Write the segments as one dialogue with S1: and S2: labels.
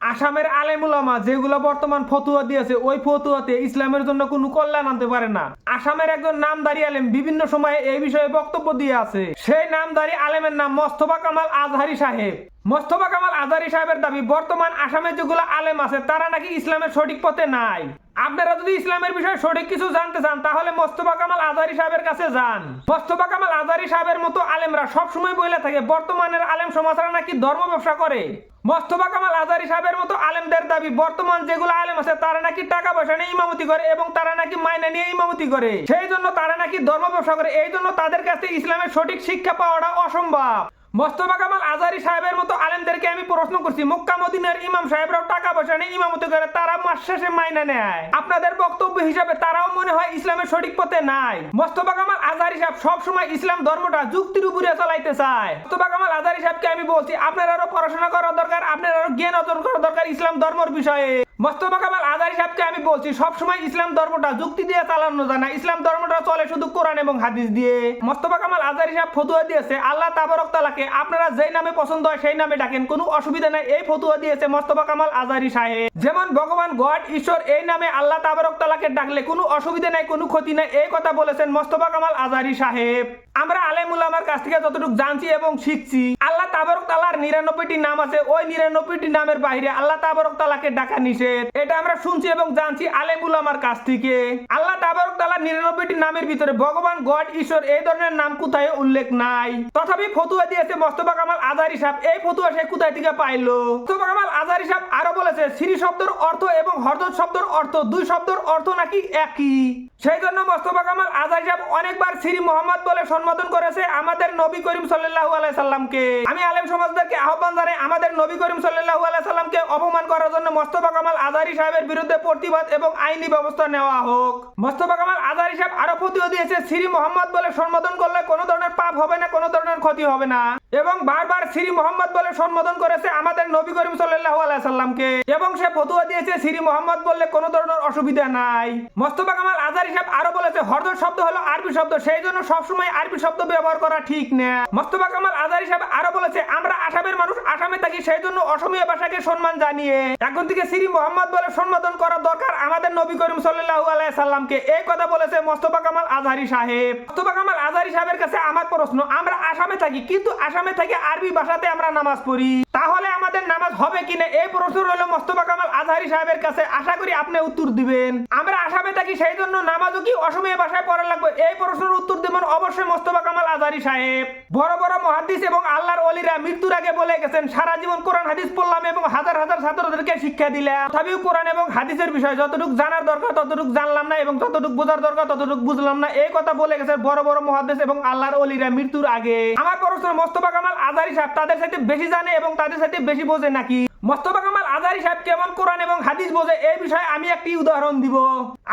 S1: আসামের আলেমুলামা যেগুলো বর্তমান ফতুয়া দিয়েছে, ওই ফতুয়াতে ইসলামের জন্য কোনো কল্যাণ আনতে পারে না। আসামের একজন নামদারি আলেম বিভিন্ন সময়ে এই বিষয়ে বক্তব্য দিয়ে আছে। সেই নামদারি আলেমের নাম মোস্তফা কামাল আজহারি সাহেব। মোস্তফা কামাল আজহারি সাহেবের দাবি, বর্তমান আসামের যেগুলো আলেম আছে, তারা নাকি ইসলামের সঠিক পথে নাই। আপনারা যদি ইসলামের বিষয়ে সঠিক কিছু জানতে চান, তাহলে মোস্তফা কামাল আজহারি সাহেবের কাছে যান। মোস্তফা কামাল আজহারি সাহেবের মতো আলেমরা সবসময় বলে থাকে, বর্তমানের আলেম সমাজরা নাকি ধর্ম ব্যবসা করে। মোস্তফা কামাল আজারি সাহেবের মতো আলেমদের দাবি, বর্তমান যেগুলো আলেম আছে, তারা নাকি টাকা পয়সা নিয়ে ইমামতি করে এবং তারা নাকি মাইনা নিয়ে ইমামতি করে। সেই জন্য তারা নাকি ধর্ম ব্যবসা করে, এই জন্য তাদের কাছে ইসলামের সঠিক শিক্ষা পাওয়াটা অসম্ভব। মোস্তফা কামাল আজারি সাহেবের মতো আলেমদেরকে আমি প্রশ্ন করছি, মক্কা মদিনার ইমাম সাহেবরাও টাকা পয়সা নিয়ে ইমামতি করে, তারা মাস শেষে মাইনা নেয়। আপনাদের বক্তব্য হিসাবে তারাও মনে হয় ইসলামের সঠিক পথে নাই। মোস্তফা কামাল আজারি সাহেব সবসময় ইসলাম ধর্মটা যুক্তির উপরে চালাইতে চায়। মোস্তফা কামাল আজারি সাহেবকে আমি বলছি, আপনার আরও পড়াশোনা করা দরকার, আপনার আরও জ্ঞান অর্জন করা দরকার ইসলাম ধর্মের বিষয়ে। মোস্তফা কামাল আজারি সাহেবকে আমি বলছি সবসময় ইসলাম ধর্মটা যুক্তি দিয়ে চালানো যায় না। ইসলাম ধর্মটা চলে শুধু কোরআন এবং হাদিস দিয়ে। মোস্তফা কামাল আজারি সাহেব ফতুয়া দিয়েছে, আল্লাহ তাবারক তালাকে আপনারা যেই নামে পছন্দ হয় সেই নামে ডাকেন, কোনো অসুবিধা নাই। এই ফতুয়া দিয়েছে মোস্তফা কামাল আজারি সাহেব। যেমন ভগবান গড, ঈশ্বর, এই নামে আল্লাহ তাবারক তালাকে ডাকলে কোনো অসুবিধা নাই, কোনো ক্ষতি নাই। এই কথা বলেছেন মোস্তফা কামাল আজারি সাহেব। আমরা আলেমুল আমার কাছ থেকে যতটুকু জানছি এবং শিখছি। তালার নিরানব্বইটি নাম আছে, ওই নিরানব্বইটি নামের বাইরে আল্লাহ তাবারক তালাকে ডাকা নিষেধ। এটা আমরা শুনছি এবং জানছি আলেমুল আমার কাছ থেকে। আল্লাহ তাবারক তালার নিরানব্বইটি নামের ভিতরে ভগবান গড, ঈশ্বর এই ধরনের নাম কোথায় উল্লেখ নাই। তথাপি ফতুয়া দিয়েছে মোস্তফা কামাল আজারি সাহেব। এই ফতুয়া সে কোথায় থেকে পাইলো? মোস্তফা কামাল আজারি সাহেব আরও বলেছে শ্রী শব্দের অর্থ এবং হরদত শব্দের অর্থ, দুই শব্দের অর্থ নাকি একই? সেই জন্য মোস্তফা কামাল আজারি সাহেব অনেকবার শ্রী মোহাম্মদ বলে সম্বোধন করেছে আমাদের নবী করিম সাল্লাল্লাহু আলাইহি সাল্লামকে। আমি আলেম সমাজদেরকে আহ্বান জানাই আমাদের নবী করিম সাল্লাল্লাহু আল্লাহ সাল্লামকে অপমান করার জন্য মোস্তফা কামাল আজারি সাহেবের বিরুদ্ধে প্রতিবাদ এবং আইনি ব্যবস্থা নেওয়া হোক। মোস্তফা কামাল আজারি সাহেব আরও প্রতিও দিয়েছে, শ্রী মোহাম্মদ বলে সম্বোধন করলে কোনো ধরনের পাপ হবে না, কোনো ধরনের ক্ষতি হবে না। এবং বারবার শ্রী মোহাম্মদ বলে সম্বোধন করেছে আমাদের নবী করিম সাল্লাল্লাহু আলাইহি সাল্লামকে। এবং সে ফতুয়া দিয়েছে শ্রী মোহাম্মদ বললে কোনো ধরনের অসুবিধা নাই। মোস্তফা কামাল আজারি সাহেব আরও বলেছে, হরদর শব্দ হলো আরবি শব্দ, সেই জন্য সবসময় আরবি শব্দ ব্যবহার করা ঠিক না। মোস্তফা কামাল আজারি সাহেব আরও বলেছে, আমরা আসামের মানুষ, আসামে থাকি, সেই জন্য অসমীয়া ভাষাকে সম্মান জানিয়ে। এখন থেকে শ্রী মোহাম্মদ বলে সম্বোধন করা দরকার আমাদের নবী করিম সাল্লাল্লাহু আলাইহি সাল্লামকে। এই কথা বলেছে মোস্তফা কামাল আজহারি সাহেব। মোস্তফা কামাল আজহারি সাহেবের কাছে আমার প্রশ্ন, আমরা আসামে থাকি, কিন্তু আসামে থেকে আরবি ভাষাতে আমরা নামাজ পড়ি। তাহলে আমাদের নামাজ হবে কিনা এই প্রশ্ন রইল মোস্তফা কামাল আজহারি সাহেবের কাছে। আশা করি আপনি উত্তর দিবেন। আমরা আসামে থাকি সেই জন্য নামাজও কি অসমীয়া ভাষায় পড়া লাগবে? এই প্রশ্নের উত্তর দেবেন অবশ্যই মোস্তফা কামাল আজহারি সাহেব। বড় বড় মহাদিস এবং আল্লাহর অলিরা মৃত্যুর আগে বলে গেছেন, সারা জীবন কোরআন, হাদিস পড়লাম এবং হাজার হাজার ছাত্রদেরকে শিক্ষা দিলাম। তথাপিও কোরআন এবং হাদিসের বিষয় যতটুকু জানার দরকার, ততটুকু জানলাম না এবং যতটুকু বোঝার দরকার, ততটুকু বুঝলাম না। এই কথা বলে গেছে বড় বড় মহাদেশ এবং আল্লাহর অলিরা মৃত্যুর আগে। আমার প্রশ্ন মোস্তফা কামাল আজারি সাহেব তাদের সাথে বেশি জানে এবং তাদের সাথে বেশি বোঝে নাকি? মোস্তফা কামাল আজারি সাহেব কেমন কোরআন এবং হাদিস বোঝে, এই বিষয়ে আমি একটি উদাহরণ দিব।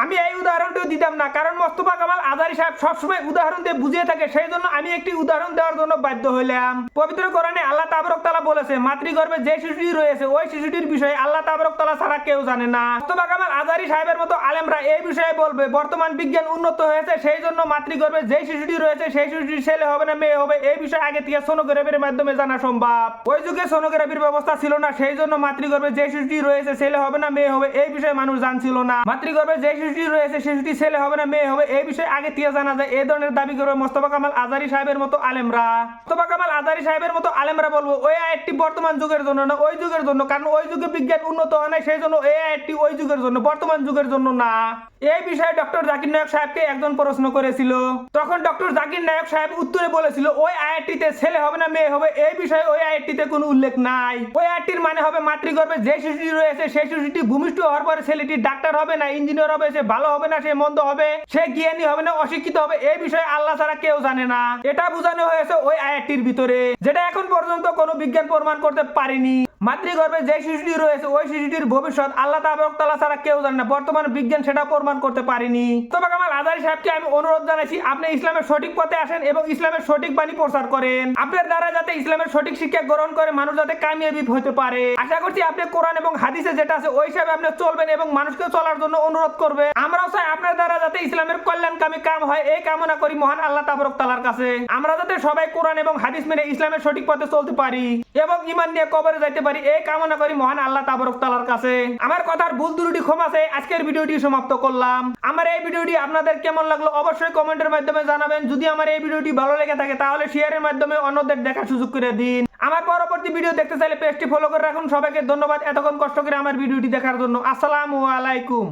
S1: আমি এই উদাহরণটিও দিতাম না, কারণ মোস্তফা কামাল আজারি সাহেব সবসময় উদাহরণ দিয়ে বুঝিয়ে থাকে, সেই জন্য আমি একটি উদাহরণ দেওয়ার জন্য বাধ্য হইলাম। পবিত্র কোরআনে আল্লাহ তাবরক তালা বলেছে, মাতৃগর্ভে যে শিশুটি রয়েছে, ওই শিশুটির বিষয়ে আল্লাহ তাবরক তালা ছাড়া কেউ জানে না। মোস্তফা কামাল আজারি সাহেবের মতো আলেমরা এই বিষয়ে বলবে, বর্তমান বিজ্ঞান উন্নত হয়েছে, সেই জন্য মাতৃগর্ভে যে শিশুটি রয়েছে, সেই শিশুটির ছেলে হবে না, মেয়ে হবে, এই বিষয়ে আগে থেকে সোনোগ্রাফির মাধ্যমে জানা সম্ভব। ওই যুগে সোনোগ্রাফির ব্যবস্থা ছিল না, সেই জন্য মাতৃগর্ভে যে শিশুটি রয়েছে, ছেলে হবে না, মেয়ে হবে, এই বিষয়ে মানুষ জানছিল না। মাতৃগর্ভে যে শিশুটি রয়েছে শিশুটি ছেলে হবে না, মেয়ে হবে, এই বিষয়ে আগে থেকে জানা যায়। এই ধরনের দাবি করবে মোস্তফা কামাল আজারি সাহেবের মতো আলেমরা। মোস্তফা কামাল আজারি সাহেবের মতো আলেমরা বলব, ওই আয়াতটি বর্তমান যুগের জন্য না, ওই যুগের জন্য, কারণ ওই যুগে বিজ্ঞান উন্নত হয় না সেই জন্য এই আয়াতটি ওই যুগের জন্য, বর্তমান যুগের জন্য না। এই বিষয়ে ডক্টর জাকির নায়ক সাহেবকে একজন প্রশ্ন করেছিল। তখন ডক্টর জাকির নায়ক সাহেব উত্তরে বলেছিল, ওই আয়াতটিতে ছেলে হবে না, মেয়ে হবে, এই বিষয়ে ওই আয়াতটিতে কোনো উল্লেখ নাই। ওই আয়াতটির মানে হবে, মাতৃগর্ভে যে শিশুটি রয়েছে, সেই শিশুটি ভূমিষ্ঠ হওয়ার পরে ছেলেটি ডাক্তার হবে না, ইঞ্জিনিয়ার হবে, সে ভালো হবে না, সে মন্দ হবে, সে জ্ঞানী হবে না, অশিক্ষিত হবে এই বিষয়ে আল্লাহ ছাড়া কেউ জানে না। এটা বোঝানো হয়েছে ওই আয়াতটির ভিতরে, যেটা এখন পর্যন্ত কোনো বিজ্ঞান প্রমাণ করতে পারেনি। মাতৃগর্ভে যে শিশুটি রয়েছে, ওই শিশুটির ভবিষ্যৎ আল্লাহ তাআলা ছাড়া কেউ জানে না। বর্তমান বিজ্ঞান সেটা প্রমাণ করতে পারেনি। তবে কামাল আজারি সাহেবকে আমি অনুরোধ জানাইছি, আপনি ইসলামের সঠিক পথে আসেন এবং ইসলামের সঠিক বাণী প্রচার করেন। আপনার দ্বারা যাতে ইসলামের সঠিক শিক্ষা গ্রহণ করে মানুষ যাতে কামিয়াবি হতে পারে। আশা করছি আপনি কোরআন এবং হাদিসে যেটা আছে, ওই হিসাবে আপনি চলবেন এবং মানুষকে চলার জন্য অনুরোধ করবে আমরাও চাই আপনার দ্বারা যাতে ইসলামের কল্যাণকামী কাম হয়, এই কামনা করি মহান আল্লাহ তাবরক তালার কাছে। আমরা যাতে সবাই কোরআন এবং হাদিস মেনে ইসলামের সঠিক পথে চলতে পারি এবং ইমান নিয়ে কবরে যাইতে পারি এই কামনা করি মহান আল্লাহ তাবরকতালার কাছে। আমার কথার ভুল ত্রুটি ক্ষমা চেয়ে আজকের ভিডিওটি সমাপ্ত করলাম। আমার এই ভিডিওটি আপনাদের কেমন লাগল অবশ্যই কমেন্টের মাধ্যমে জানাবেন। যদি আমার এই ভিডিওটি ভালো লেগে থাকে তাহলে শেয়ারের মাধ্যমে অন্যদের দেখার সুযোগ করে দিন। আমার পরবর্তী ভিডিও দেখতে চাইলে পেজটি ফলো করে রাখুন। সবাইকে ধন্যবাদ এতক্ষণ কষ্ট করে আমার ভিডিওটি দেখার জন্য। আসসালামু আলাইকুম।